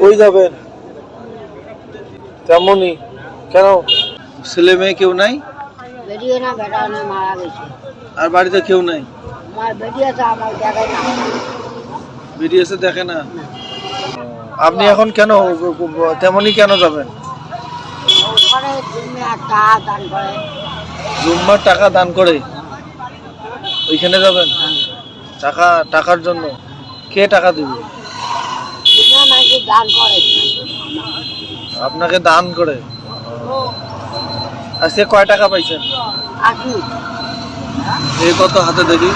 কই যাবেন? তেমনই। কেন? ছেলে মেয়ে কেউ নাই? বেরিয়ে না বেটা না মারা গেছে। আর বাড়িতে কেউ নাই? আমার বেরিয়েছে আমার দেখাই না। বেরিয়েছে দেখে না? আপনি এখন কেন তেমনই কেন যাবেন? জুম্মার টাকা দান করে? ওইখানে যাবেন? টাকা টাকার জন্য? কে টাকা দিবে? দান করে। আপনাকে দান করে? আজকে কয় টাকা পাইছেন এই কত হাতে দেখি?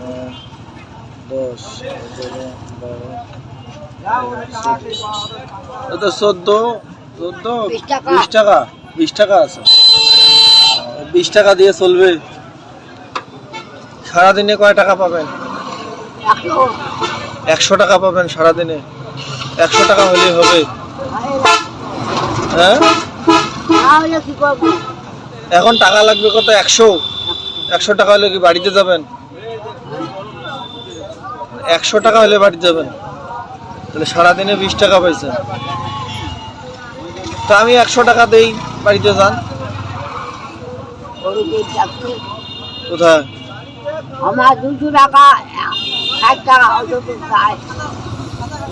নয় দশ এগারো বারো এটা চোদ্দ চোদ্দ বিশ টাকা। বিশ টাকা বিশ টাকা আছে। বিশ টাকা দিয়ে চলবে। সারাদিনে কয় টাকা পাবেন? একশো। টাকা পাবেন সারাদিনে। একশো টাকা হলেই হবে। হ্যাঁ? এখন টাকা লাগবে কত? একশো। একশো টাকা হলে কি বাড়িতে যাবেন? একশো টাকা হলে বাড়িতে যাবেন। তাহলে সারাদিনে বিশ টাকা পাইছেন তো আমি একশো টাকা দেই বাড়িতে যান। কোথায়? আমার দুশো টাকা ষাট টাকা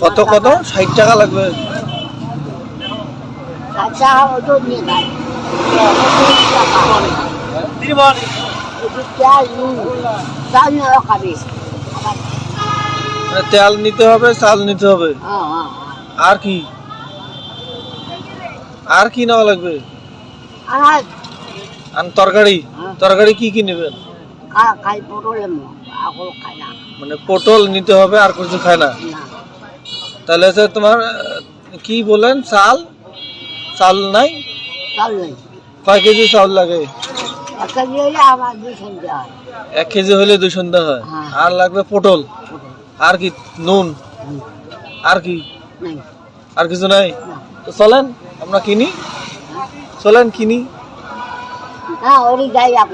কত কত? ষাট টাকা লাগবে। টাকা তেল নিতে হবে চাল নিতে হবে। হ্যাঁ হ্যাঁ আর কি? আর কি নেওয়া লাগবে? আর তরকারি? তরকারি কি কি নেবেন? মানে পটল নিতে হবে আর কিছু খায় না? তাহলে হচ্ছে তোমার কি বলেন চাল? চাল নাই? চাল কয় কেজি চাউল লাগে? হয়। এক কেজি হলে দুই সন্ধ্যা হয়। হ্যাঁ। আর লাগবে পটল? আর কি নুন আর কি আর কিছু নাই তো চলেন আমরা কিনি চলেন কিনি হ্যাঁ যাব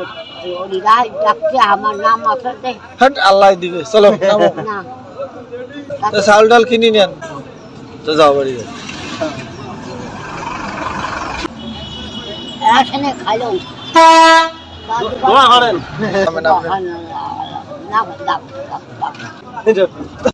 হ্যাঁ আল্লাহ দিবে চলো। চাউল ডাল কিনি নেন তো যাও বাড়ি নামেন আপনি। না না না